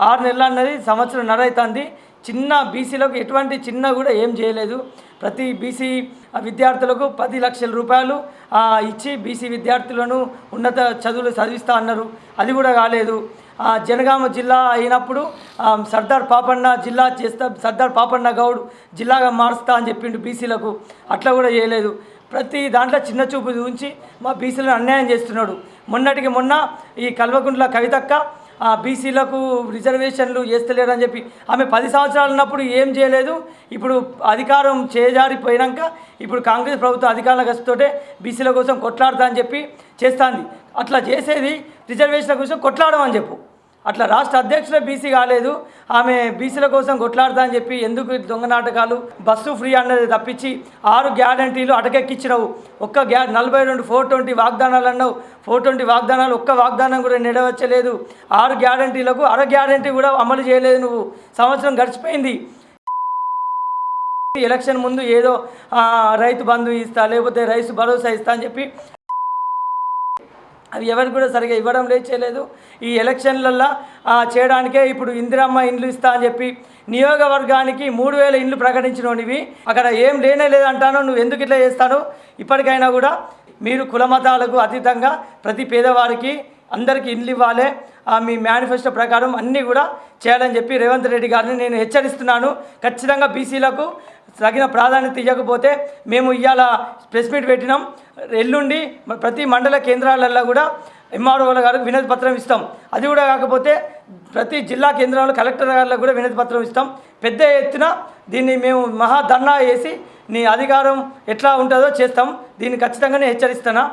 ఆరు నెలలు అన్నది సంవత్సరం అవుతుంది చిన్న బీసీలకు ఎటువంటి చిన్న కూడా ఏం చేయలేదు. ప్రతి బీసీ విద్యార్థులకు పది లక్షల రూపాయలు ఇచ్చి బీసీ విద్యార్థులను ఉన్నత చదువులు చదివిస్తా అన్నారు. అది కూడా కాలేదు. ఆ, జనగామ జిల్లా అయినప్పుడు సర్దార్ పాపన్న జిల్లా చేస్తా సర్దార్ పాపన్న గౌడ్ జిల్లాగా మారుస్తా అని చెప్పిండు బీసీలకు. అట్లా కూడా చేయలేదు. ప్రతి దాంట్లో చిన్న చూపు ఉంచి మా బీసీలను అన్యాయం చేస్తున్నాడు. మొన్నటికి మొన్న ఈ కల్వకుంట్ల కవితక్క బీసీలకు రిజర్వేషన్లు చేస్తలేరని చెప్పి ఆమె పది సంవత్సరాలు ఉన్నప్పుడు ఏం చేయలేదు. ఇప్పుడు అధికారం చేజారిపోయినాక ఇప్పుడు కాంగ్రెస్ ప్రభుత్వం అధికారుల వస్తుంటే బీసీల కోసం కొట్లాడతా అని చెప్పి చేస్తుంది. అట్లా చేసేది రిజర్వేషన్ల కోసం కొట్లాడమని చెప్పు. అట్లా రాష్ట్ర అధ్యక్షులే బీసీ కాలేదు. ఆమె బీసీల కోసం కొట్లాడతా అని చెప్పి ఎందుకు దొంగ నాటకాలు? బస్సు ఫ్రీ అన్నది తప్పించి ఆరు గ్యారంటీలు అటకెక్కించినవు ఒక్క గ్యా నలభై రెండు ఫోర్ ట్వంటీ వాగ్దానాలు అన్నావు. ఫోర్ ట్వంటీ వాగ్దానాలు ఒక్క వాగ్దానం కూడా నెరవేర్చలేదు. ఆరు గ్యారంటీలకు అర గ్యారంటీ కూడా అమలు చేయలేదు నువ్వు. సంవత్సరం గడిచిపోయింది. ఎలక్షన్ ముందు ఏదో రైతు బంధు ఇస్తా లేకపోతే రైతు భరోసా ఇస్తా అని చెప్పి అవి ఎవరికి కూడా సరిగా ఇవ్వడం లేదు చేయలేదు. ఈ ఎలక్షన్లల్లో చేయడానికే ఇప్పుడు ఇందిరమ్మ ఇండ్లు ఇస్తా అని చెప్పి నియోగవర్గానికి మూడు వేల ఇండ్లు ప్రకటించినవి అక్కడ ఏం లేనే లేదంటాను నువ్వు ఎందుకు ఇట్లా చేస్తానో. ఇప్పటికైనా కూడా మీరు కులమతాలకు అతీతంగా ప్రతి పేదవారికి అందరికీ ఇండ్లు ఇవ్వాలి. మీ మేనిఫెస్టో ప్రకారం అన్నీ కూడా చేయాలని చెప్పి రేవంత్ రెడ్డి గారిని నేను హెచ్చరిస్తున్నాను. ఖచ్చితంగా బీసీలకు తగిన ప్రాధాన్యత ఇవ్వకపోతే మేము ఇవాళ ప్రెస్ మీట్ పెట్టినాం. ఎల్లుండి ప్రతి మండల కేంద్రాలలో కూడా ఎంఆర్ఓ గారికి వినతి పత్రం ఇస్తాం. అది కూడా కాకపోతే ప్రతి జిల్లా కేంద్రంలో కలెక్టర్ గారికి కూడా వినతి పత్రం ఇస్తాం. పెద్ద ఎత్తున దీన్ని మేము మహా ధర్నా వేసి నీ అధికారం ఎట్లా ఉంటుందో చేస్తాం. దీన్ని ఖచ్చితంగానే హెచ్చరిస్తానా?